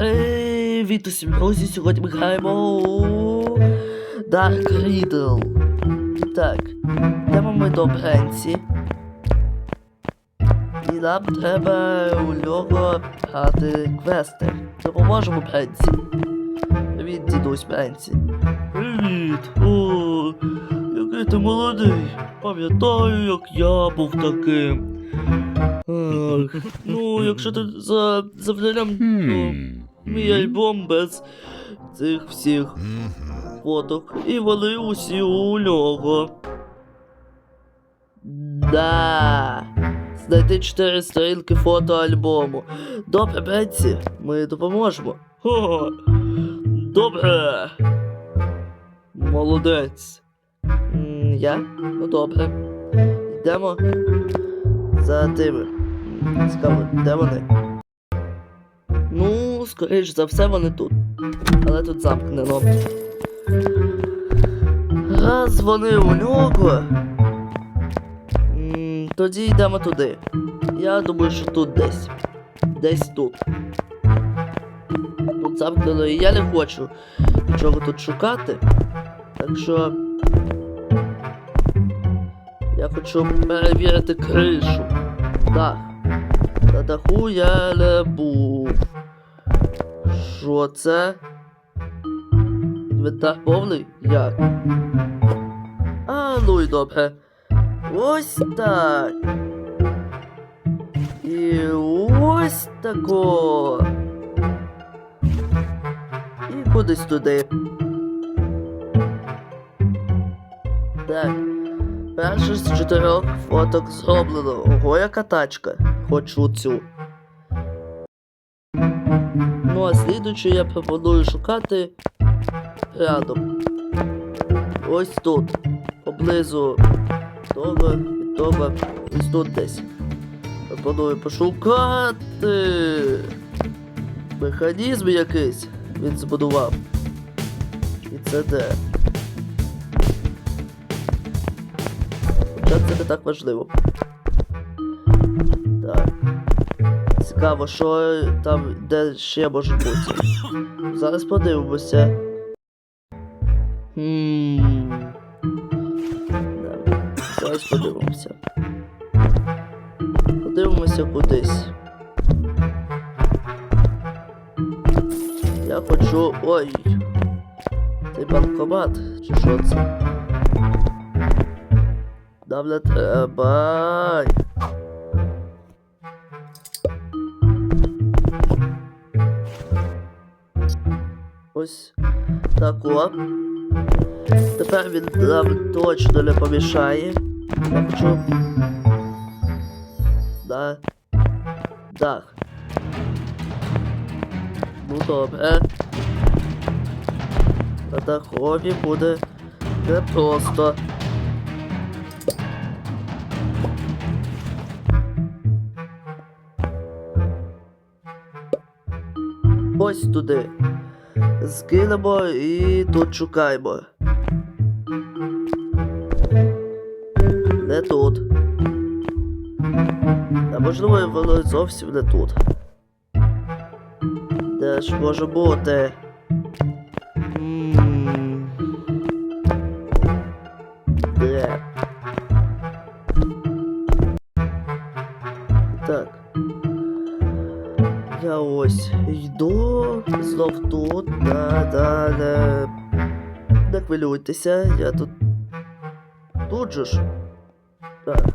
Привіт усім друзі! Сьогодні ми граємо Dark Riddle. Так, йдемо ми до Бренці. І нам треба у нього грати квести. Допоможемо Бренці. Привіт, дідусь Бренці. Привіт! О, який ти молодий. Пам'ятаю, як я був таким. Ах, ну, якщо ти за завданням, то мій альбом без цих всіх фоток. І вони усі у нього. Да. Знайти чотири сторінки фотоальбому. Добре, Бетсі, ми допоможемо. Хо. Добре. Молодець. Я? Ну добре. Йдемо за тими. Цікаво, де вони? Скоріш за все, вони тут. Але тут замкнено. Раз вони у нього. Тоді йдемо туди. Я думаю, що тут десь. Десь тут. Тут замкнено і я не хочу нічого тут шукати. Так що. Я хочу перевірити кришу. Дах. На даху я не був. Що це? Інвентар повний? Як? А, ну й добре. Ось так. І ось тако. І кудись туди. Так. Перше з чотирьох фоток зроблено. Ого, яка тачка. Хочу цю. Ну а слідуючи я пропоную шукати рядом. Ось тут. Поблизу того і того. Ось тут десь. Пропоную пошукати. Механізм якийсь він збудував. І це де? Хоча це не так важливо. Цікаво, що там де ще може бути. Зараз подивимося. Хм. Зараз подивимося. Подивимося кудись. Я хочу. Ой. Цей банкомат, чи що це? Нам не треба. Ось так о. Тепер він нам точно не помішає. Хочу. Да. Дах. Ну добре. На дахові буде непросто. Ось туди. Скинемо і тут шукаємо. Не тут. А можливо воно зовсім не тут. Де ж може бути? Я ось йду знов тут, да, да, не, не хвилюйтеся, я тут. Тут же ж. Так.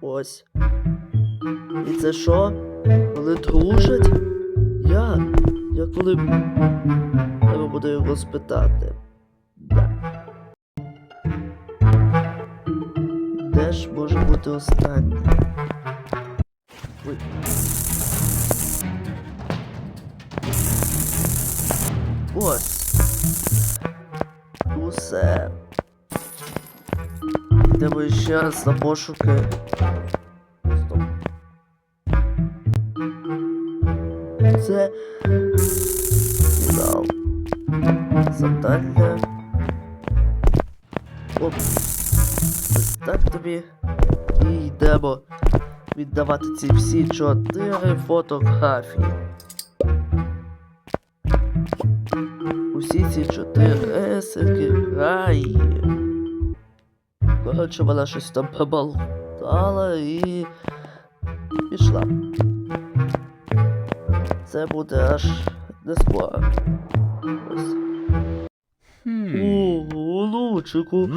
Ось. І це що? Вони дружать? Як? Як вони. Треба буде його спитати. Може останній? Ой. Ось. Усе. Йдемо ще раз на пошуки. Стоп. Це фінал. Завдання. Оп. Так тобі. І йдемо віддавати ці всі чотири фотографії. Усі ці чотири грає. Коротше, вона щось там проболтала і пішла. Це буде аж не скоро. Ось. Ого, Лучику,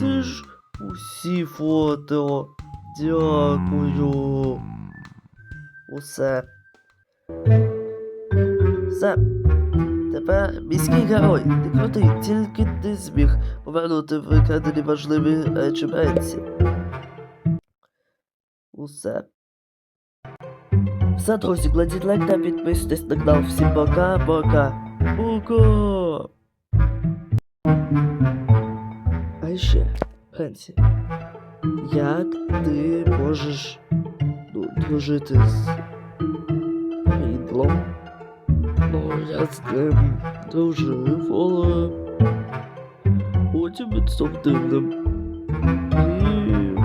це ж усі фото. Дякую. Усе. Все. Тепер міський герой. Ти крутий, тільки ти зміг повернути викрадені важливі речі Бренсі. Усе. Все, друзі, кладіть лайк та підписуйтесь на канал. Всім пока-пока. Пока. А ще, Бренсі, як ти можеш дружити з Рідлом? Ну, я з ним дружив, але потім він став дивним.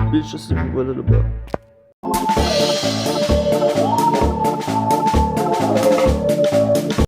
І більше з ним мене.